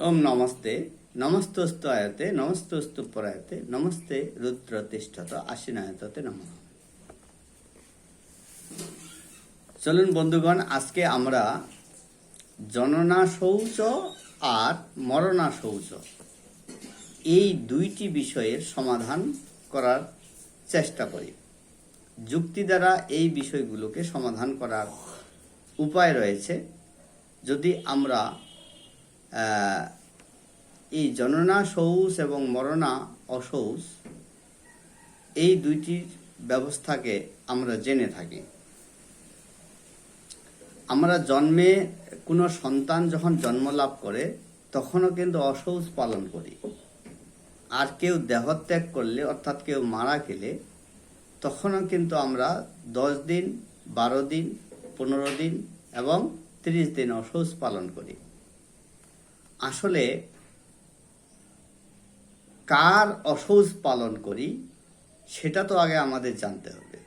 ওম নমস্তে, নমস্তস্তু আয়তে, নমস্তস্তু পরায়তে, নমস্তে রুদ্র তিষ্ঠত, আশ্বিনায়ততে নম। চলুন বন্ধুগণ, আজকে আমরা জননা শৌচ আর মরণা শৌচ এই দুইটি বিষয়ের সমাধান করার চেষ্টা করি। যুক্তি দ্বারা এই বিষয়গুলোকে সমাধান করার উপায় রয়েছে। যদি আমরা এই জননা সৌস এবং মরণা অসৌস, এই দুইটির ব্যবস্থাকে আমরা জেনে থাকি। আমরা জন্মে কোনো সন্তান যখন জন্ম লাভ করে, তখনও কিন্তু অসৌস পালন করি। আর কেউ দেহত্যাগ করলে, অর্থাৎ কেউ মারা গেলে, তখনও কিন্তু আমরা দশ দিন, বারো দিন, পনেরো দিন এবং তিরিশ দিন অসৌস পালন করি। আসলে কার অসৌচ পালন করি, সেটা তো আগে আমাদের জানতে হবে।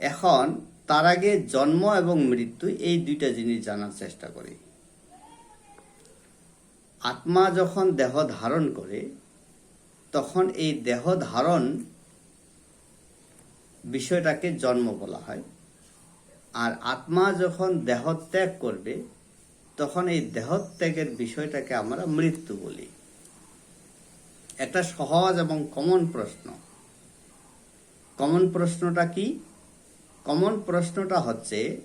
এখন তার আগে জন্ম এবং মৃত্যু এই দুইটা জিনিস জানার চেষ্টা করি। আত্মা যখন দেহ ধারণ করে, তখন এই দেহ ধারণ বিষয়টাকে জন্ম বলা হয়। আর আত্মা যখন দেহ ত্যাগ করবে তখন এই দেহত্যাগের বিষয়টাকে আমরা মৃত্যু বলি। একটা সহজ এবং কমন প্রশ্ন। কমন প্রশ্নটা কি? কমন প্রশ্নটা হচ্ছে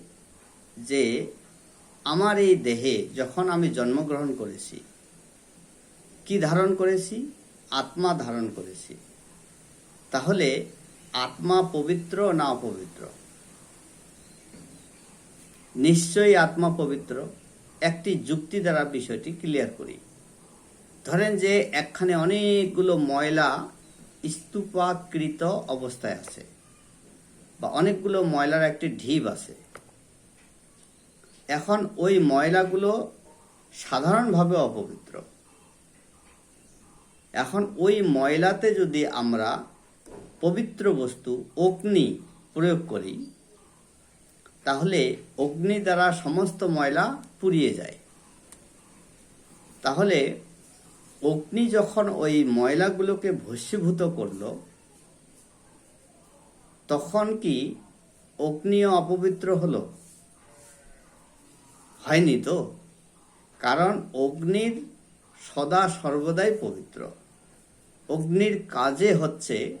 যে, আমার এই দেহে যখন আমি জন্মগ্রহণ করেছি, কি ধারণ করেছি? আত্মা ধারণ করেছি। তাহলে আত্মা পবিত্র না অপবিত্র? নিশ্চয়ই আত্মা পবিত্র। একটি যুক্তি দ্বারা বিষয়টি ক্লিয়ার করি। ধরেন যে একখানে অনেকগুলো ময়লা স্তূপাকৃত অবস্থায় আছে বা অনেকগুলো ময়লার একটি ঢিপ আছে। এখন ওই ময়লাগুলো সাধারণভাবে অপবিত্র। এখন ওই ময়লাতে যদি আমরা পবিত্র বস্তু অগ্নি প্রয়োগ করি, তাহলে অগ্নি দ্বারা সমস্ত ময়লা পুড়িয়ে যায়। তাহলে অগ্নি যখন ওই ময়লাগুলোকে ভস্মীভূত করল, তখন কি অগ্নিও অপবিত্র হলো? হয়নি তো? কারণ অগ্নির সদা সর্বদাই পবিত্র। অগ্নির কাজে হচ্ছে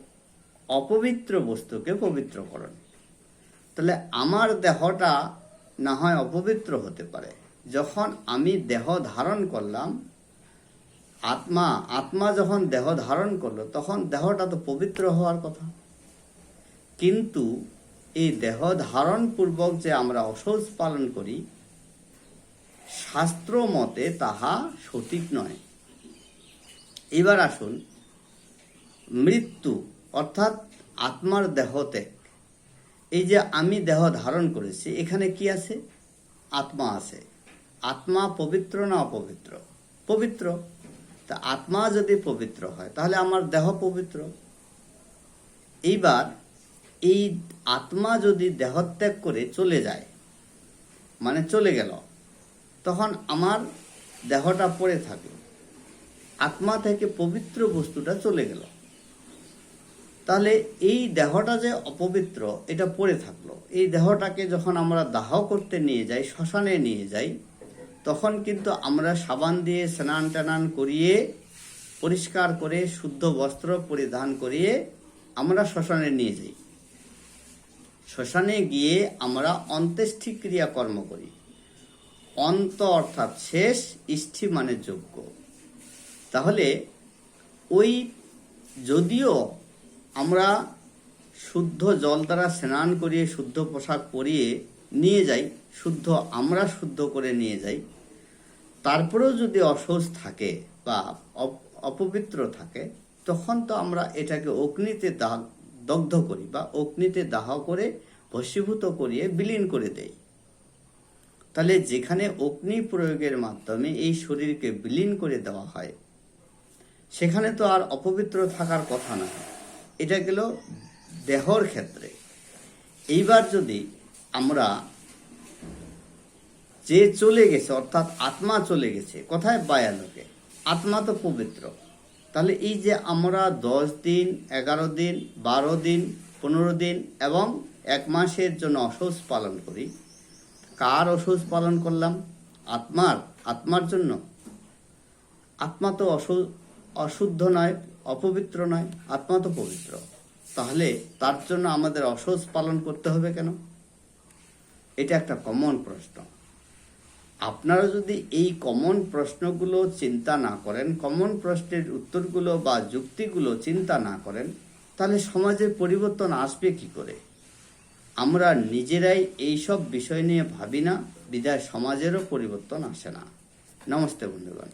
অপবিত্র বস্তুকে পবিত্রকরণ। তাহলে আমার দেহটা না হয় অপবিত্র হতে পারে। যখন আমি দেহ ধারণ করলাম, আত্মা আত্মা যখন দেহ ধারণ করল, তখন দেহটা তো পবিত্র হওয়ার কথা। কিন্তু এই দেহ ধারণ পূর্বক যে আমরা অসৌচ পালন করি, শাস্ত্র মতে তাহা সঠিক নয়। এবার আসুন, মৃত্যু অর্থাৎ আত্মার দেহত্যাগ এই যে আমি দেহ ধারণ করেছি, এখানে কি আছে? আত্মা আছে। আত্মা পবিত্র না অপবিত্র? পবিত্র। তা আত্মা যদি পবিত্র হয়, তাহলে আমার দেহ পবিত্র। এইবার এই আত্মা যদি দেহত্যাগ করে চলে যায় মানে চলে গেল, তখন আমার দেহটা পড়ে থাকল। আত্মা থেকে পবিত্র বস্তুটা চলে গেল। তাহলে এই দেহটা যে অপবিত্র, এটা পড়ে থাকল। এই দেহটাকে যখন আমরা দাহ করতে নিয়ে যাই, শ্মশানে নিয়ে যাই তখন কিন্তু আমরা সাবান দিয়ে স্নান টানান করিয়ে, পরিষ্কার করে, শুদ্ধ বস্ত্র পরিধান করিয়ে আমরা শ্মশানে নিয়ে যাই। শ্মশানে গিয়ে আমরা অন্ত্যেষ্টি ক্রিয়া কর্ম করি। অন্ত অর্থাৎ শেষ ইষ্টি মানে যোগ্য। তাহলে ওই যদিও আমরা শুদ্ধ জল দ্বারা স্নান করিয়ে, শুদ্ধ পোশাক পরিয়ে নিয়ে যাই, শুদ্ধ আমরা শুদ্ধ করে নিয়ে যাই, তারপরেও যদি অসৌচ থাকে বা অপ- অপবিত্র থাকে, তখন তো আমরা এটাকে অগ্নিতে দাহ দগ্ধ করি বা অগ্নিতে দাহ করে ভস্মীভূত করিয়ে বিলীন করে দেই। তাহলে যেখানে অগ্নি প্রয়োগের মাধ্যমে এই শরীরকে বিলীন করে দেওয়া হয়, সেখানে তো আর অপবিত্র থাকার কথা না এটা গেল দেহর ক্ষেত্রে। এইবার যদি আমরা যে চলে গেছে, অর্থাৎ আত্মা চলে গেছে, কোথায়? বায়ালোকে আত্মা তো পবিত্র। তাহলে এই যে আমরা দশ দিন, এগারো দিন, বারো দিন, পনেরো দিন এবং এক মাসের জন্য অসৌচ পালন করি, কার অসৌচ পালন করলাম? আত্মার আত্মার জন্য। আত্মা তো অশুদ্ধ নয়, অপবিত্র নয়, আত্মা তো পবিত্র। তাহলে তার জন্য আমাদের অসৌচ পালন করতে হবে কেন? এটা একটা কমন প্রশ্ন। আপনারা যদি এই কমন প্রশ্নগুলো চিন্তা না করেন কমন প্রশ্নের উত্তরগুলো বা যুক্তিগুলো চিন্তা না করেন, তাহলে সমাজের পরিবর্তন আসবে কি করে? আমরা নিজেরাই এইসব বিষয় নিয়ে ভাবি না বিদায় সমাজেরও পরিবর্তন আসে না। নমস্তে বন্ধুগণ।